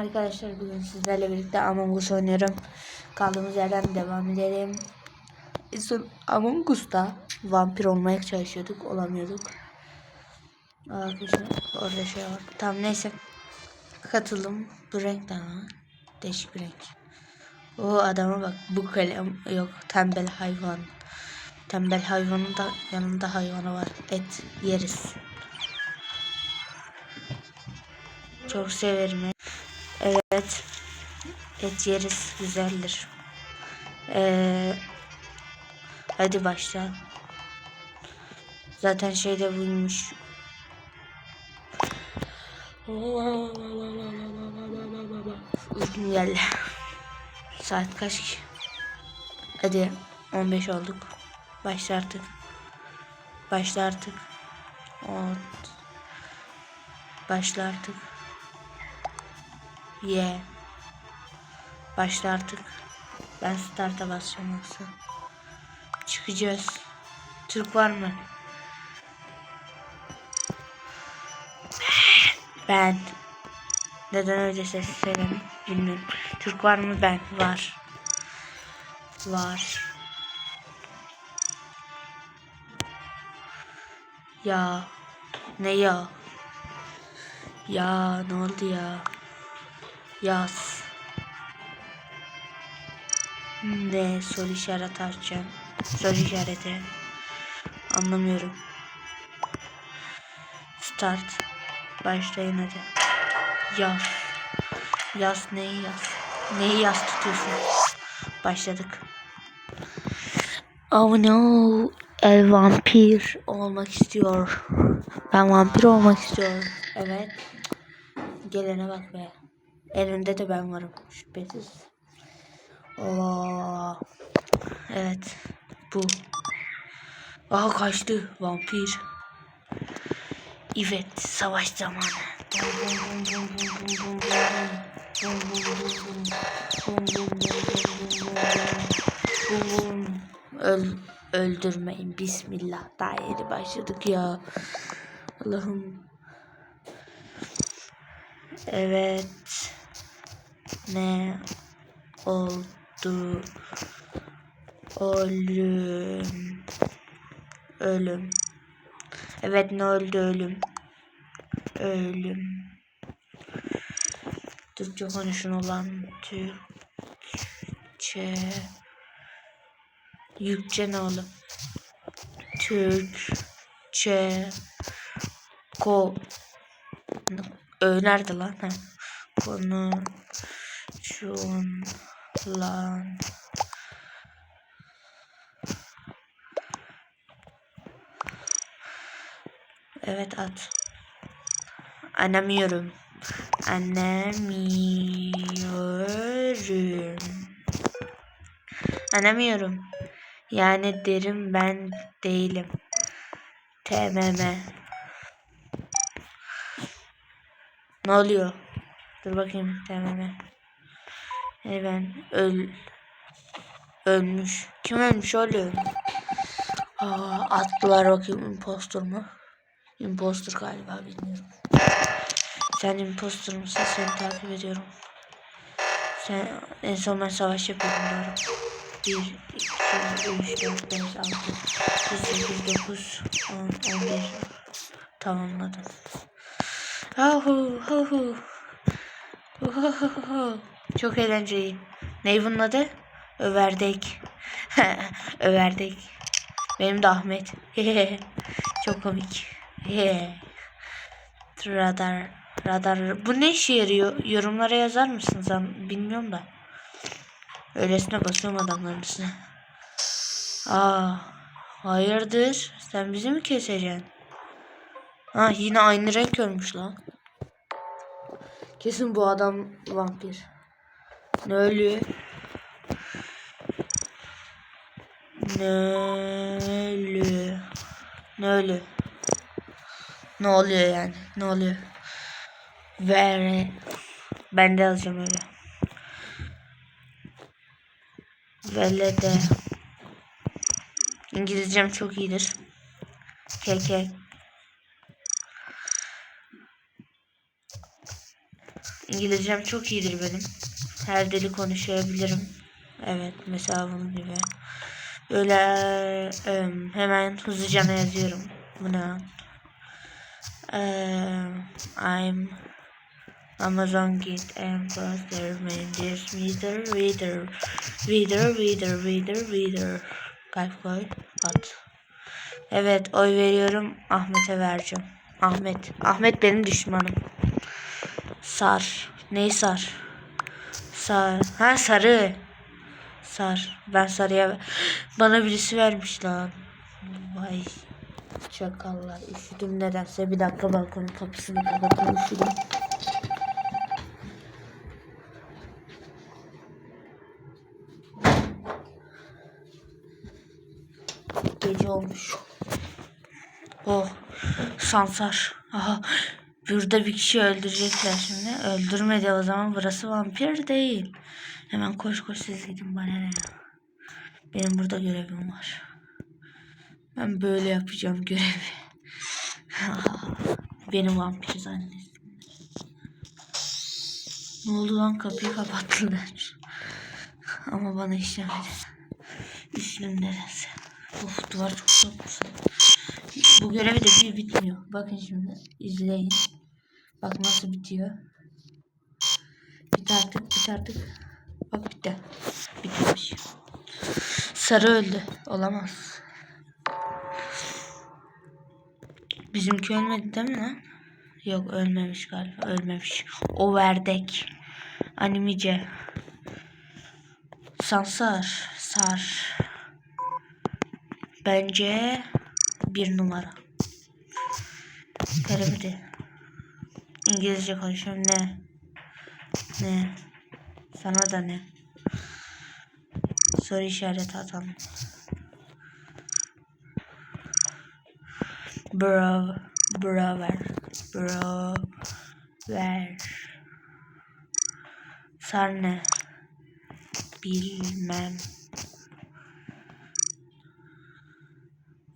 arkadaşlar bugün sizlerle birlikte Among Us oynuyorum. Kaldığımız yerden devam edelim. Son Among Us'ta vampir olmaya çalışıyorduk, olamıyorduk. Arkadaşlar orada şey var. Tamam neyse. Katılım. Bu renk lan? Değişik bir renk. O adama bak. Bu kalem yok. Tembel hayvan. Tembel hayvanın da yanında hayvanı var. Et yeriz. Çok severim. Et. Evet. Et yeriz. Güzeldir. Ee, hadi başla. Zaten şeyde buymuş. Uykum geldi. Saat kaç ki? Hadi 15 olduk. Başla artık. Başla artık. Başla artık. Ye. Başla artık. Ben start'a basacağım yoksa. Çıkacağız. Türk var mı? Ben. Neden öyle ses söyledim bilmiyorum. Türk var mı? Ben. Var. Var. Ya. Ne ya? Ya ne oldu ya? Yaz. Ne soru işareti açacağım. Soru işareti. Anlamıyorum. Start. Başlayın hadi. Yaz. Yaz neyi yaz? Neyi yaz tutuyorsun? Başladık. Oh no. El vampir olmak istiyor. Ben vampir olmak istiyorum. Evet. Gelene bak be. Elinde de ben varım. Şüphesiz. Oo. Evet. Bu. Aha kaçtı. Vampir. Evet. Savaş zamanı. Öl, öldürmeyin. Bismillah. Daha yeni başladık ya. Allah'ım. Evet. Ne oldu? Ölüm. Ölüm. Evet ne oldu ölüm? Ölüm. Türkçe konuşun olan Türkçe. Yükçe ne oğlum? Türkçe. Ko. Ö nerede lan? Ha. Konu. Şun. Lan. Evet at. Anlamıyorum. Anlamıyorum. Anlamıyorum. Yani derim ben değilim. TMM. Ne oluyor? Dur bakayım TMM. Ben öl ölmüş. Kim ölmüş? Aa, attılar bakayım impostor mu? Impostor galiba bilmiyorum. Sen impostor musun? Seni takip ediyorum. Sen en son ben savaş yapıyordum doğru. 1, 2, 3, 4, 5, 6, 7, 8, 9, 10, 11. Tamamladım. Ahu, ahu. Uhuhuhu. Çok eğlenceli. Ne bunun adı? Överdek. Överdek. Benim de Ahmet. Çok komik. Radar. Radar. Bu ne işe yarıyor? Yorumlara yazar mısınız? Bilmiyorum da. Öylesine basıyorum adamların üstüne. Aa, hayırdır? Sen bizi mi keseceksin? Ha yine aynı renk ölmüş lan. Kesin bu adam vampir. Ölüyor? Ne ölüyor? Ne oluyor yani? Ne oluyor? Ver. Ben de alacağım öyle. Vele de. İngilizcem çok iyidir. KK. İngilizcem çok iyidir benim. Her dili konuşabilirim. Evet mesela bunun gibi. Böyle em, hemen hızlıca yazıyorum. Buna. Em, I'm Amazon Git and Poster Mendes Reader Reader Reader Reader Reader Reader Kalp koy at. Evet oy veriyorum Ahmet'e vereceğim. Ahmet. Ahmet benim düşmanım. Sar. Neyi sar? Sar. Ha sarı. Sar. Ben sarıya bana birisi vermiş lan. Vay. Çakallar. Üşüdüm nedense. Bir dakika balkonun kapısını kapatayım üşüdüm. Gece olmuş. Oh. Sansar. Aha. Burada bir kişi öldürecekler şimdi. Öldürmedi o zaman burası vampir değil. Hemen koş koş siz gidin bana ne. Benim burada görevim var. Ben böyle yapacağım görevi. Beni vampir zannettim. Ne oldu lan kapıyı kapattılar. Ama bana işlemedi. Üstüm neresi? Of duvar çok soğuk. Bu görevi de bir bitmiyor. Bakın şimdi izleyin. Bak nasıl bitiyor. Bit artık bit artık. Bak bitti. Bitmiş. Sarı öldü. Olamaz. Bizimki ölmedi değil mi lan? Yok ölmemiş galiba. Ölmemiş. O verdek. Animice. Sansar. Sar. Bence bir numara. Terimdi. İngilizce konuşuyorum. Ne? Ne? Sana da ne? Soru işareti atalım. Bro. Bro ver. Bro. Ver. Sar ne? Bilmem.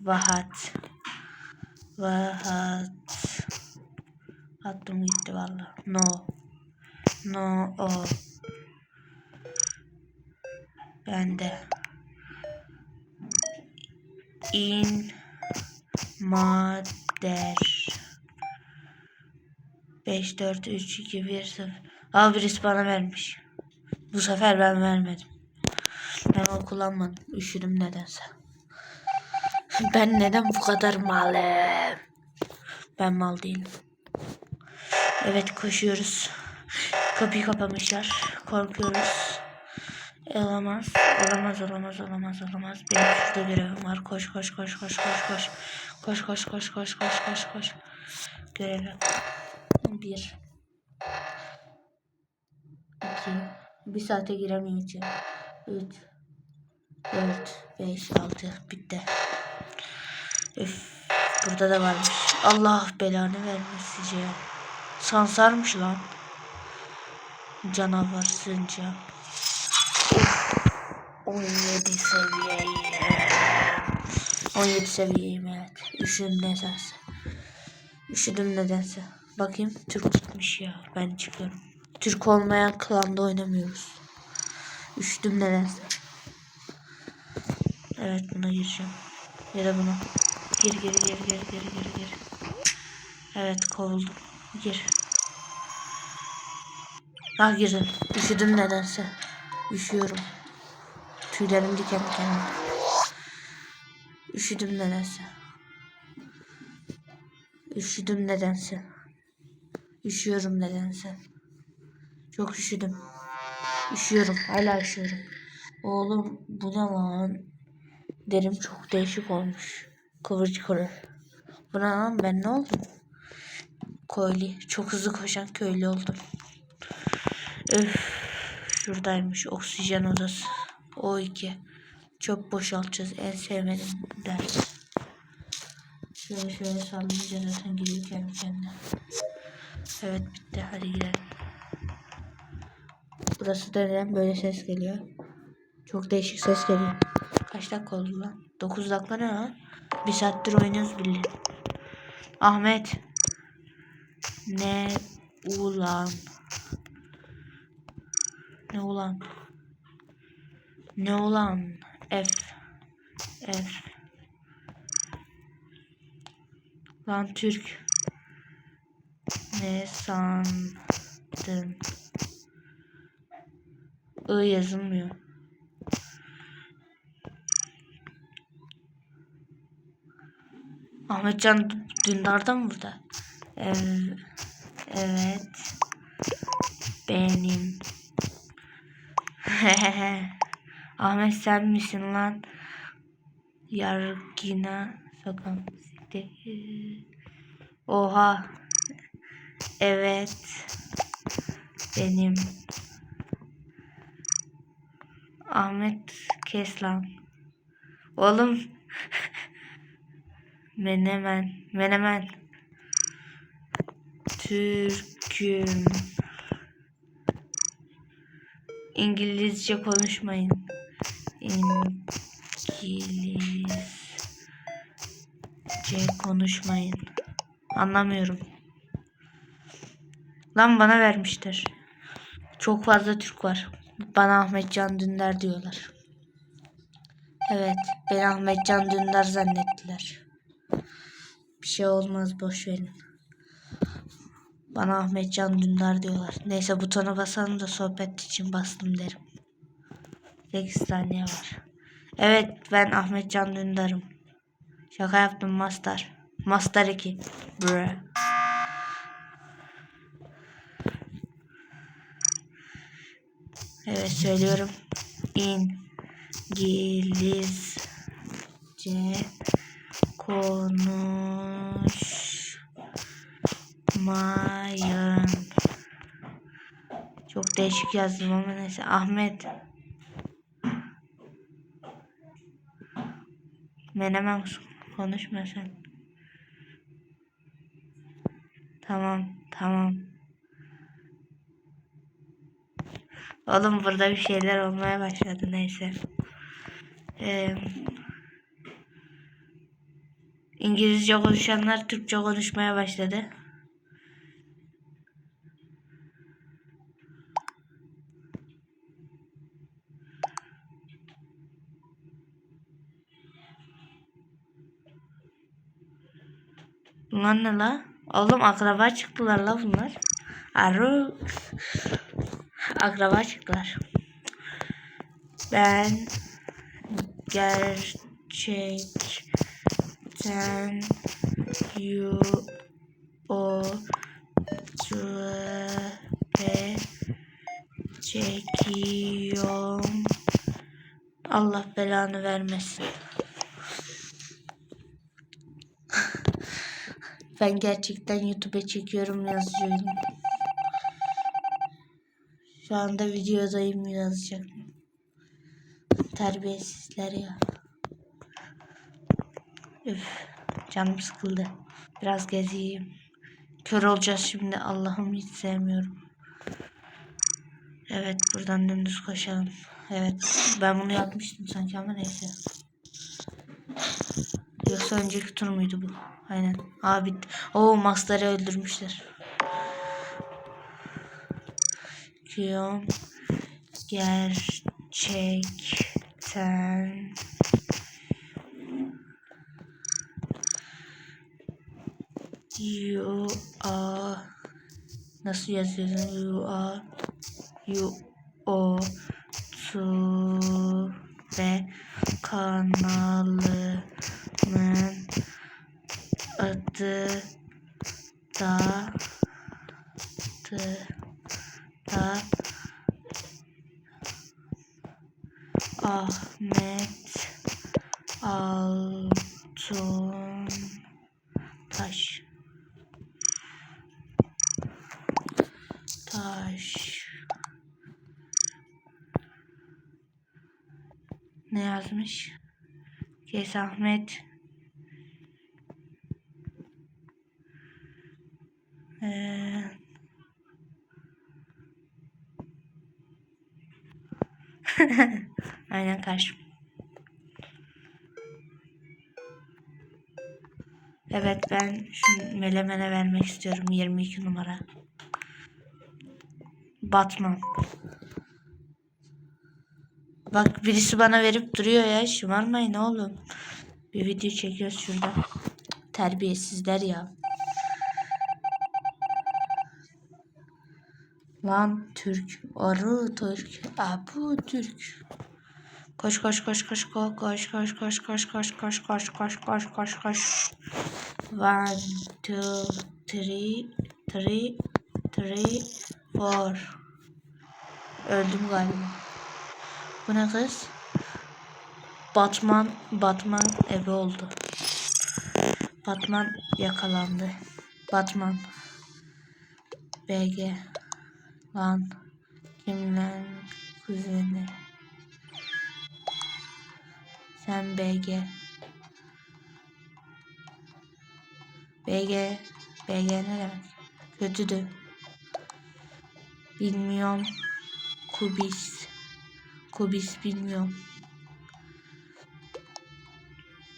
Vahat. Vahat. Attım gitti valla. No. No o. Bende. In mader. 5 4 3 2 1 0. Aa birisi bana vermiş. Bu sefer ben vermedim. Ben o kullanmadım. Üşüdüm nedense. Ben neden bu kadar malım? Ben mal değilim. Evet koşuyoruz. Kapıyı kapamışlar. Korkuyoruz. Olamaz. Olamaz olamaz olamaz olamaz. Benim şurada görevim var. Koş koş koş koş koş koş. Koş koş koş koş koş koş koş. Görev. Bir. İki. Bir saate giremeyeceğim. Üç. Dört. Beş. Altı. Bitti. Üf. Burada da varmış. Allah belanı vermesin. Sansarmış lan. Canavar sınca. 17 seviyeyim. 17 seviyeyim evet. Üşüdüm nedense. Üşüdüm nedense. Bakayım Türk tutmuş ya. Ben çıkıyorum. Türk olmayan klanda oynamıyoruz. Üşüdüm nedense. Evet buna gireceğim. Ya da buna. Gir gir gir gir gir gir gir. Evet kovuldum. Gir. Ah girdim. Üşüdüm nedense. Üşüyorum. Tüylerim diken diken. Üşüdüm nedense. Üşüdüm nedense. Üşüyorum nedense. Çok üşüdüm. Üşüyorum. Hala üşüyorum. Oğlum bu ne lan? Derim çok değişik olmuş. Kıvırcık kıvır. Bu ne lan ben ne oldum? Köylü. Çok hızlı koşan köylü oldum. Öf. Şuradaymış oksijen odası. O iki. Çöp boşaltacağız. En sevmediğim ders. Şöyle şöyle sallayacağız zaten gidiyor kendi kendine. Evet bitti. Hadi gidelim. Burası da neden böyle ses geliyor? Çok değişik ses geliyor. Kaç dakika oldu lan? 9 dakika ne lan? Bir saattir oynuyoruz billi. Ahmet. Ne ulan? Ne ulan? Ne ulan? F. F. Lan Türk. Ne sandın? I yazılmıyor. Ahmetcan Dündar'da mı burada? Ev, evet. Benim. Ahmet sen misin lan? Yargina sakın. Oha. Evet. Benim. Ahmet kes lan. Oğlum. Menemen. Menemen. Türk'üm. İngilizce konuşmayın. İngilizce konuşmayın. Anlamıyorum. Lan bana vermişler. Çok fazla Türk var. Bana Ahmet Can Dündar diyorlar. Evet, beni Ahmet Can Dündar zannettiler. Bir şey olmaz boş verin. Bana Ahmet Can Dündar diyorlar. Neyse butona basalım da sohbet için bastım derim. 8 saniye var. Evet ben Ahmet Can Dündar'ım. Şaka yaptım Master. Master 2. Bre. Evet söylüyorum. İngilizce konuşmayın. Çok değişik yazdım ama neyse. Ahmet. Menemen konuşma sen. Tamam, tamam. Oğlum burada bir şeyler olmaya başladı neyse. Ee, İngilizce konuşanlar Türkçe konuşmaya başladı. Bunlar ne la? Oğlum akraba çıktılar la bunlar. Arı akraba çıktılar. Ben gerçekten you o ve çekiyorum. Allah belanı vermesin. Ben gerçekten YouTube'a çekiyorum yazıyorum. Şu anda videodayım yazacak. Terbiyesizler ya. Üf, canım sıkıldı. Biraz gezeyim. Kör olacağız şimdi. Allah'ım hiç sevmiyorum. Evet buradan dümdüz koşalım. Evet ben bunu yapmıştım sanki ama neyse. Yoksa önceki tur muydu bu? Aynen. Abi o Max'ları öldürmüşler. Kiyon gerçekten you are nasıl yazıyorsun you are you o to ve kanalımın adı da da, da. Ahmet Altun Taş Taş. Ne yazmış? Kes Ahmet Ee, Karşı. Evet ben şu melemene vermek istiyorum 22 numara. Batman. Bak birisi bana verip duruyor ya. Şımarmayın oğlum. Bir video çekiyoruz şurada. Terbiyesizler ya. Lan Türk. Arı Türk. Abu Türk. Koş koş koş koş koş koş koş koş koş koş koş koş koş koş koş koş. One, two, three, three, three, four. Öldüm galiba. Bu ne kız? Batman, Batman ebe oldu. Batman yakalandı. Batman. BG. Lan. Kimler kuzeni? Sen BG. BG. BG ne demek? Kötüdü. Bilmiyorum. Kubis. Kubis bilmiyorum.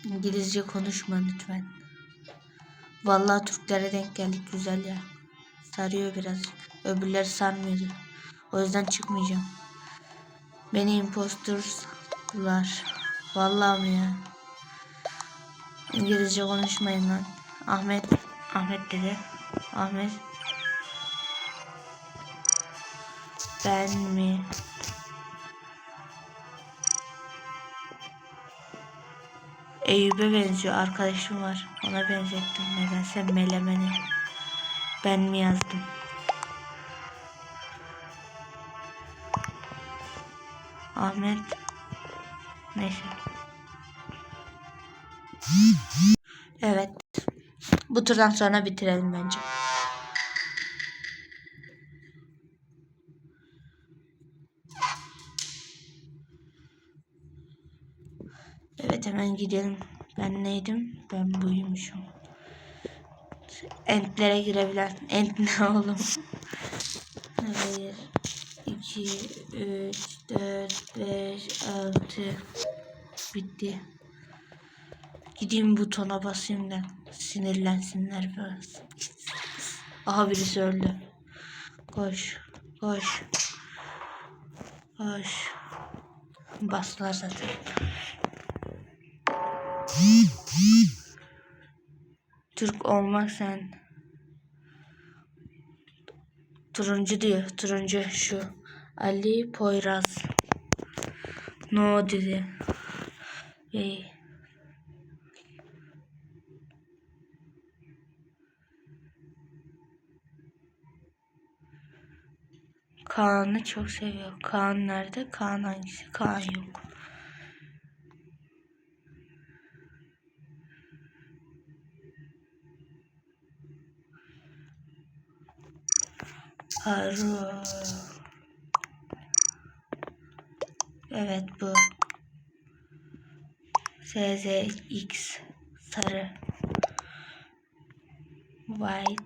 İngilizce konuşma lütfen. Vallahi Türklere denk geldik güzel ya. Sarıyor birazcık. Öbürleri sarmıyordu. O yüzden çıkmayacağım. Beni impostorlar. Vallahi mi ya? İngilizce konuşmayın lan. Ahmet. Ahmet dedi. Ahmet. Ben mi? Eyüp'e benziyor. Arkadaşım var. Ona benzettim. Nedense melemeni. Ben mi yazdım? Ahmet. Neyse. Evet. Bu turdan sonra bitirelim bence. Evet hemen gidelim. Ben neydim? Ben buymuşum. Entlere girebilen. Ent ne oğlum? 1, 2, 3, 4, 5, 6. Bitti. Gideyim butona basayım da sinirlensinler biraz. Aha birisi öldü. Koş. Koş. Koş. Bastılar zaten. Türk olmak sen. Turuncu diyor. Turuncu şu. Ali Poyraz. No dedi. Bey. Kaan'ı çok seviyor. Kaan nerede? Kaan hangisi? Kaan yok. Haru. Evet bu. SZX sarı. White.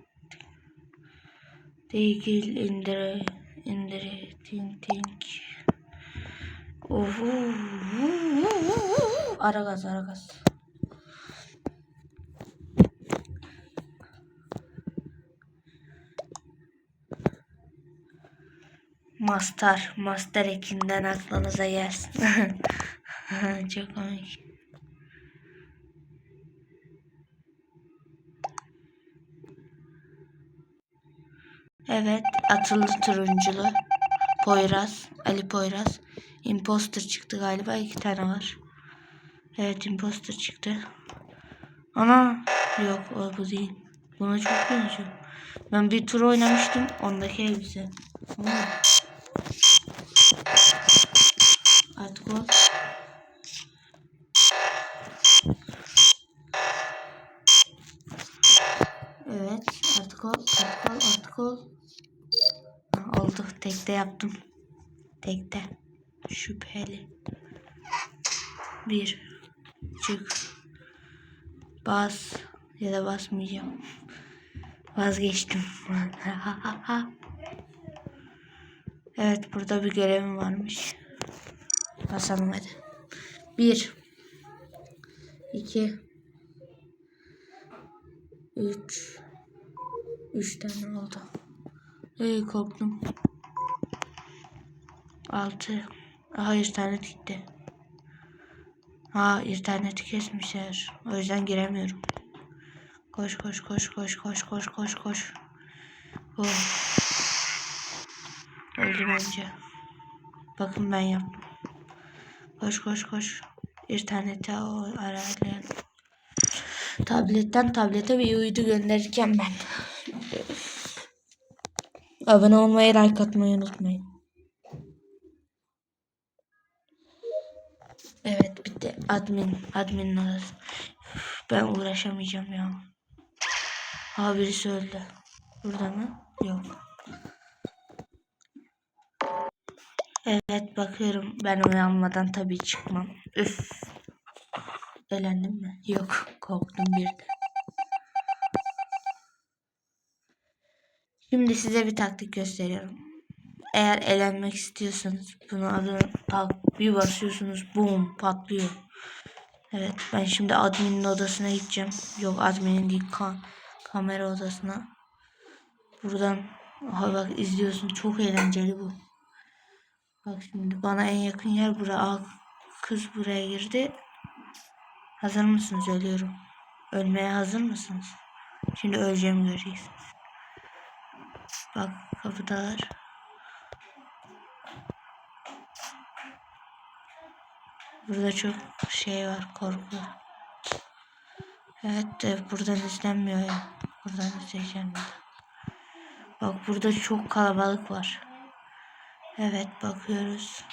Değil indire indire ting. Oho. Ara gaz ara gaz. Mastar. Mastar ekinden aklınıza gelsin. Çok komik. Evet. Atıldı turunculu. Poyraz. Ali Poyraz. Imposter çıktı galiba. iki tane var. Evet imposter çıktı. Ana. Yok o bu değil. Buna çok benziyor. Ben bir tur oynamıştım. Ondaki elbise. Ama o. Evet artık ol artık ol artık ol. Tekte yaptım. Tekte. Şüpheli. Bir. Çık. Bas. Ya da basmayacağım. Vazgeçtim. evet burada bir görevim varmış. Basalım hadi. Bir. iki, Üç. Üç tane oldu. Ey korktum. Altı. Aha internet gitti. Ha interneti kesmişler. O yüzden giremiyorum. Koş koş koş koş koş koş koş koş. Oh. Öldü bence. Bakın ben yaptım. Koş koş koş. İnternete o arayalım. Tabletten tablete bir uydu gönderirken ben. Abone olmayı, like atmayı unutmayın. Evet bitti. Admin. Admin odası. Ben uğraşamayacağım ya. Ha birisi öldü. Burada mı? Yok. Evet bakıyorum. Ben uyanmadan tabii çıkmam. Üf. Elendim mi? Yok. Korktum bir de. Şimdi size bir taktik gösteriyorum. Eğer elenmek istiyorsanız bunu alın tak bir basıyorsunuz boom patlıyor. Evet ben şimdi adminin odasına gideceğim. Yok adminin değil ka kamera odasına. Buradan aha bak izliyorsun çok eğlenceli bu. Bak şimdi bana en yakın yer bura. Kız buraya girdi. Hazır mısınız? Ölüyorum. Ölmeye hazır mısınız? Şimdi öleceğimi göreceksiniz. Bak kapıdalar. Burada çok şey var korku. Evet de buradan izlenmiyor ya. Buradan izleyeceğim. Bak burada çok kalabalık var. Evet bakıyoruz.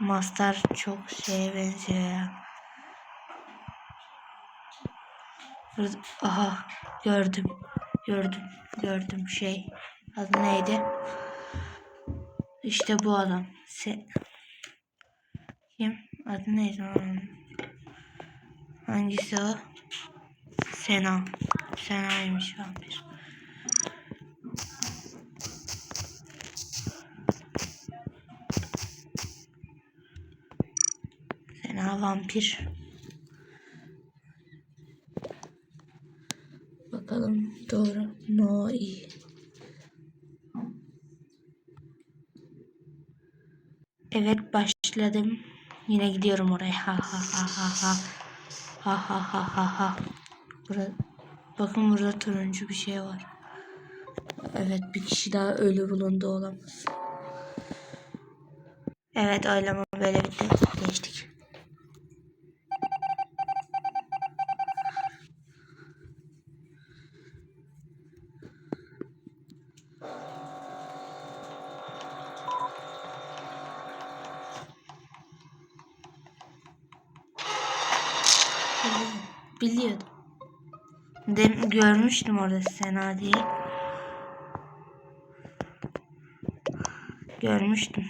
Master çok şeye benziyor ya. Burada, aha gördüm. Gördüm. Gördüm şey. Adı neydi? İşte bu adam. Se Kim? Adı neydi? Hangisi o? Sena. Sena'ymış vampir. Sena vampir. Bakalım doğru. No iyi. Evet başladım. Yine gidiyorum oraya. Ha ha ha ha ha. Ha ha ha ha ha. Burada, bakın burada turuncu bir şey var. Evet bir kişi daha ölü bulundu olamaz. Evet oylama böyle bitti. Geçtik. Biliyordum. Dem görmüştüm orada Sena diye. Görmüştüm.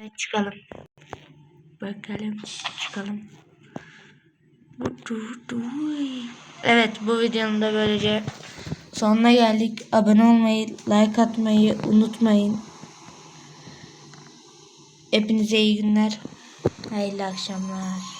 Evet çıkalım. Bakalım çıkalım. Evet bu videonun da böylece sonuna geldik. Abone olmayı, like atmayı unutmayın. Hepinize iyi günler. Hayırlı akşamlar.